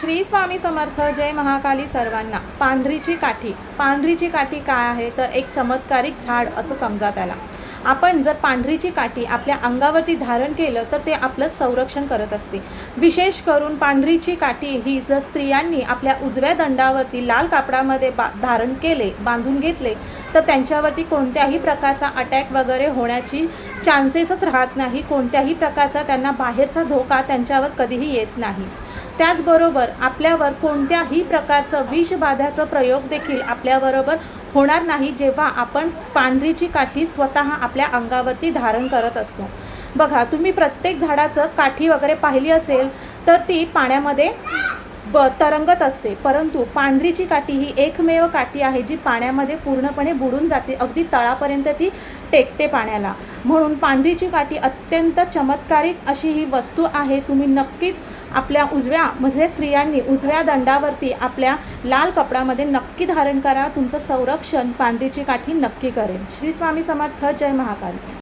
श्री स्वामी समर्थ जय महाकाली सर्वांना. पांढरीची काठी. पांढरीची काठी काय आहे? तर एक चमत्कारिक झाड असं समजा त्याला. आपण जर पांढरीची काठी आपल्या अंगावरती धारण केलं तर ते आपलं संरक्षण करत असते. विशेष करून पांढरीची काठी ही जर स्त्रियांनी आपल्या उजव्या दंडावरती लाल कापडामध्ये बा धारण केले बांधून घेतले तर त्यांच्यावरती कोणत्याही प्रकारचा अटॅक वगैरे होण्याची चान्सेसच राहत नाही. कोणत्याही प्रकारचा त्यांना बाहेरचा धोका त्यांच्यावर कधीही येत नाही. त्याचबरोबर आपल्यावर कोणत्याही प्रकारचं विषबाधाचं प्रयोग देखील आपल्याबरोबर होणार नाही जेव्हा आपण पांढरीची काठी स्वतः आपल्या अंगावरती धारण करत असतो. बघा तुम्ही प्रत्येक झाडाचं काठी वगैरे पाहिली असेल तर ती पाण्यामध्ये ब तरंगत असते. परंतु पांढरीची काठी ही एकमेव काठी आहे जी पाण्यामध्ये पूर्णपणे बुडून जाते. अगदी तळापर्यंत ती टेकते पाण्याला. म्हणून पांढरीची काठी अत्यंत चमत्कारिक अशी ही वस्तू आहे. तुम्ही नक्कीच आपल्या उजव्या म्हणजे स्त्रियांनी उजव्या दंडावरती आपल्या लाल कपड्यामध्ये नक्की धारण करा. तुमचं संरक्षण पांढरीची काठी नक्की करेल श्री स्वामी समर्थ. जय महाकाल.